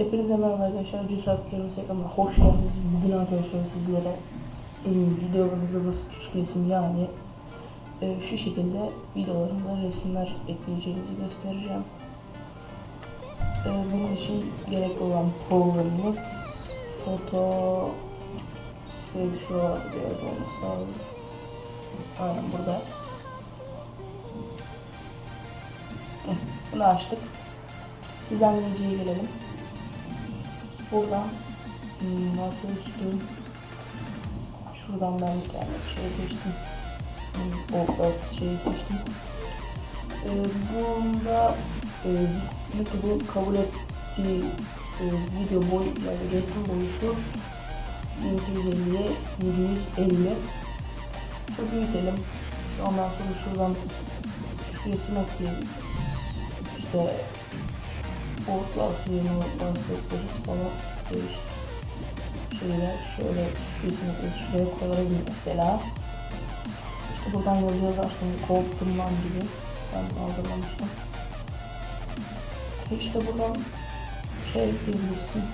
Hepinize merhaba arkadaşlar. Cüsaf Kerim Sekam'a hoş geldiniz. Bugün arkadaşlar sizlere e, videolarınıza basit küçük resim yani e, şu şekilde videolarımda resimler ekleyeceğinizi göstereceğim. E, bunun için gerekli olan programımız foto ve şu biraz olması lazım. Aynen burada. Bunu açtık. Düzenleyiciye gelelim. Buradan hmm, masaüstü şuradan ben bir tane şey seçtim. Hmm, O bas şeyi seçtim. Ee, bunda e, YouTube'un kabul ettiği e, video boy yani resim boyutu 1250'ye 750 Şöyle büyütelim. Ondan sonra şuradan şu resim ekleyelim. İşte Orta suyunu bahsettiririz falan değişik şeyler şöyle şurasını şuraya koyarız mesela. İşte buradan yazı yazarsın korktum lan gibi. Ben bunu hazırlamıştım işte buradan şey ekleyebilirsin.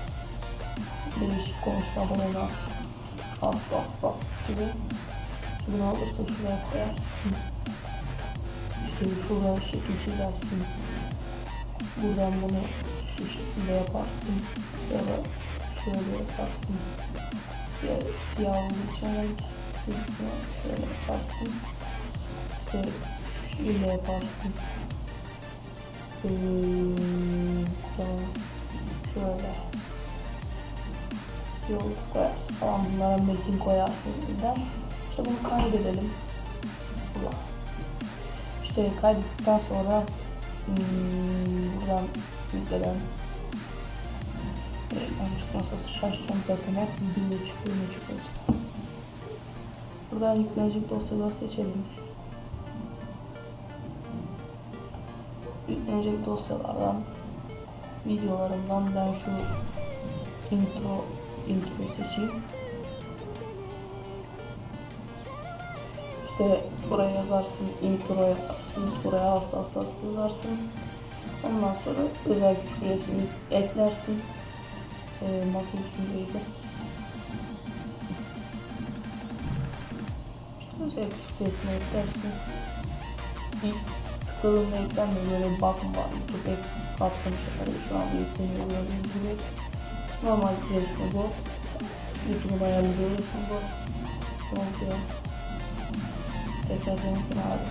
Değişik konuşma bana as as as gibi. Bunu alırsın şuraya koyarsın. İşte şuraya şekil çizersin buradan bunu şu şekilde yaparsın. Ya da şöyle yaparsın. Ya siyah olduğu için şöyle yaparsın. İşte şöyle yaparsın. Tamam şöyle. Yol koyarsın falan bunlara metin koyarsın der. İşte bunu kaydedelim. İşte kaydettikten sonra Hmm, buradan yükleden reklam çıkmasa şaşacağım zaten hep video çıkıyor ne çıkıyorsa. Buradan yüklenecek dosyaları seçelim. Yüklenecek dosyalardan videolarımdan ben şu intro intro seçeyim. İşte buraya yazarsın, intro yazarsın, buraya hasta hasta hasta yazarsın. Ondan sonra özel güç resmi eklersin. Ee, masa üstündeydi. İşte özel güç resmi eklersin. İlk tıkladığında eklenmiyor böyle bir bakım var. YouTube ek atlamış yani şu an yükleniyor gördüğünüz gibi. Normal resmi bu. YouTube'un ayarladığı resim bu. Oluyor? Tekrar denesin abi.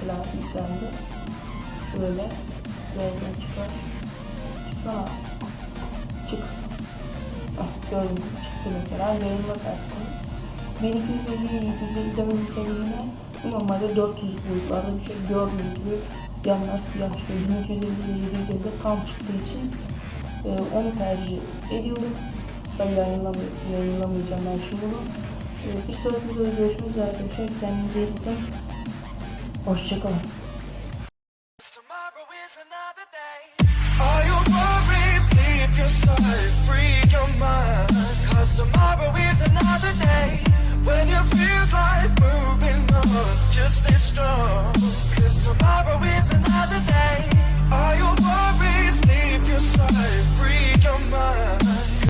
Silah yüklendi. Şöyle. Gözden çıkar. Çıksana. Çık. Ah, gördüm. Çıktı mesela. Yayınla dersiniz. 1250 750 dememin seviyene normalde 400 boyutlarda bir şey gördüğünüz yanlar siyah çıkıyor. 1250 750 tam çıktığı için e, onu tercih ediyorum. Ben yayınlamay yayınlamayacağım ben şimdi bunu. E, bir sonraki videoda görüşmek üzere arkadaşlar. Kendinize iyi bakın. Hoşçakalın. Cause tomorrow is another day. When you feel like moving on, just stay strong.